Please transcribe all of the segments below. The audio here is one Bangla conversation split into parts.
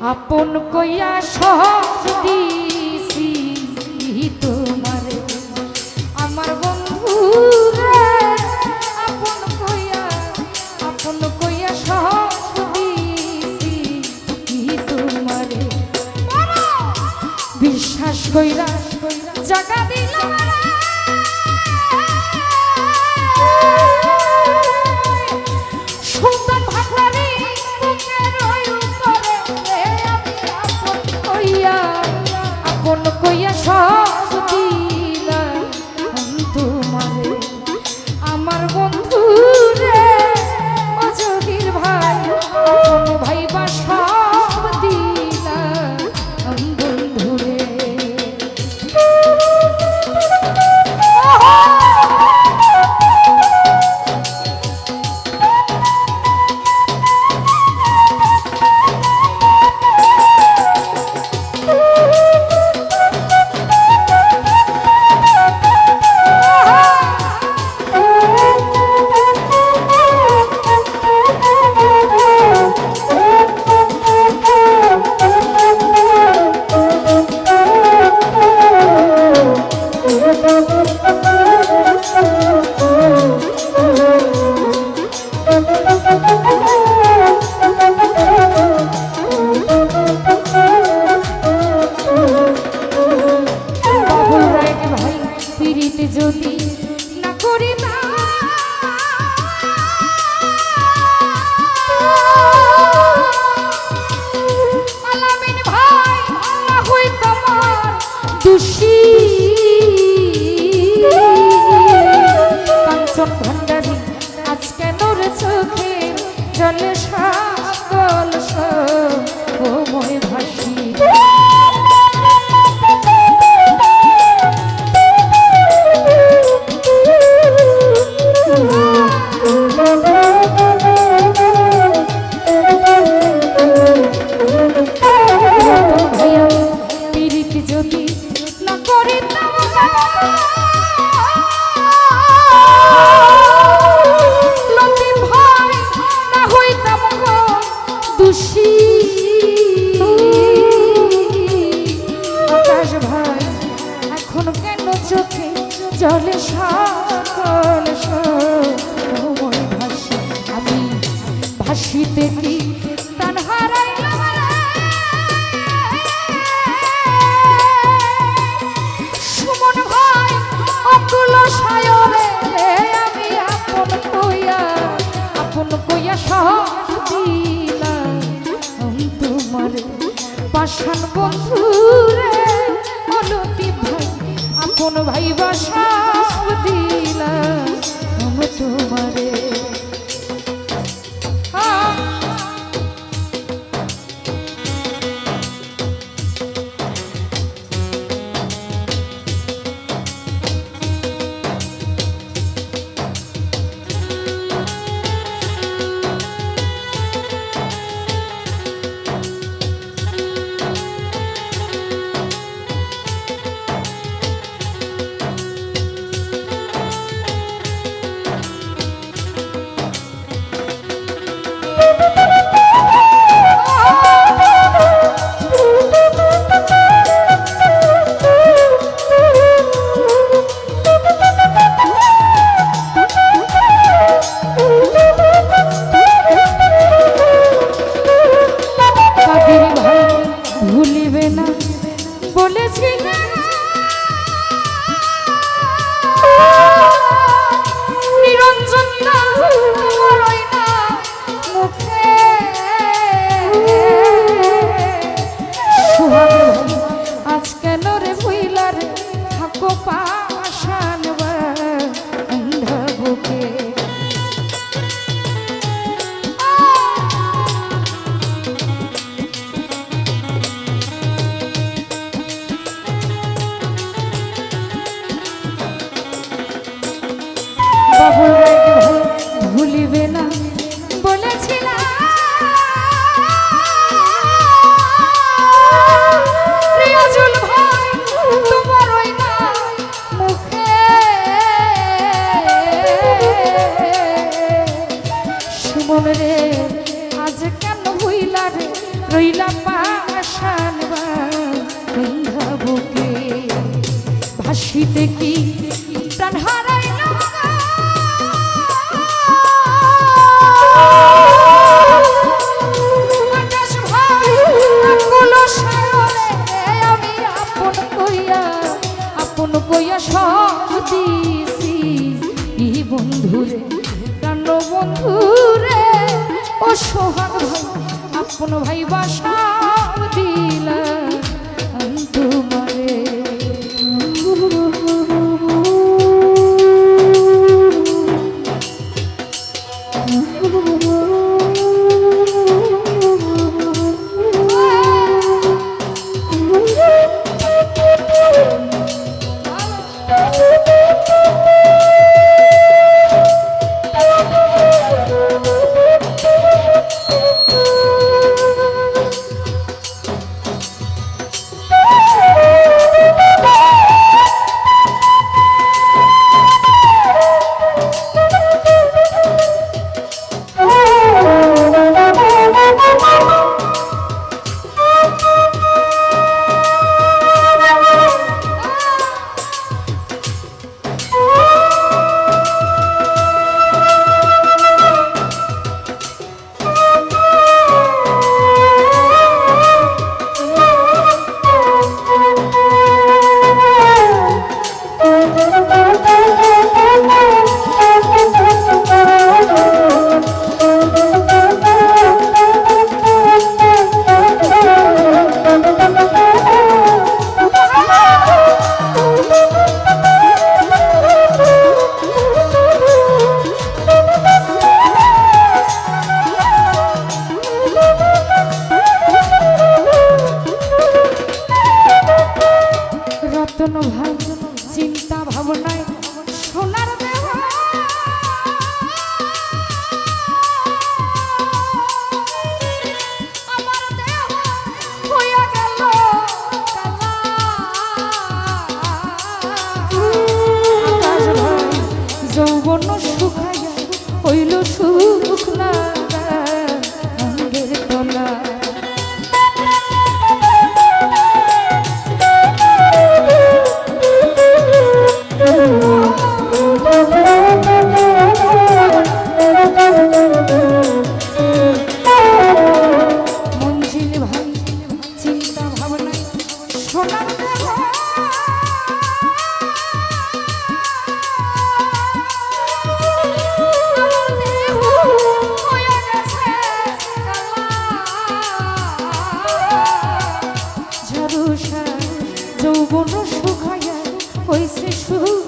আপন কইয়া সহ দিছি তোমার। আমার বন্ধু আপন কইয়া আপন কইয়া সহজ দিছি তোমার। বিশ্বাস কইরা, জাগাত জলে সকল সময় ভাসি আমি ভাসিতে কি কোন ভাই Apa. যৌবন শুকাইয়া হইছে শুকনা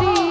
দিয়ে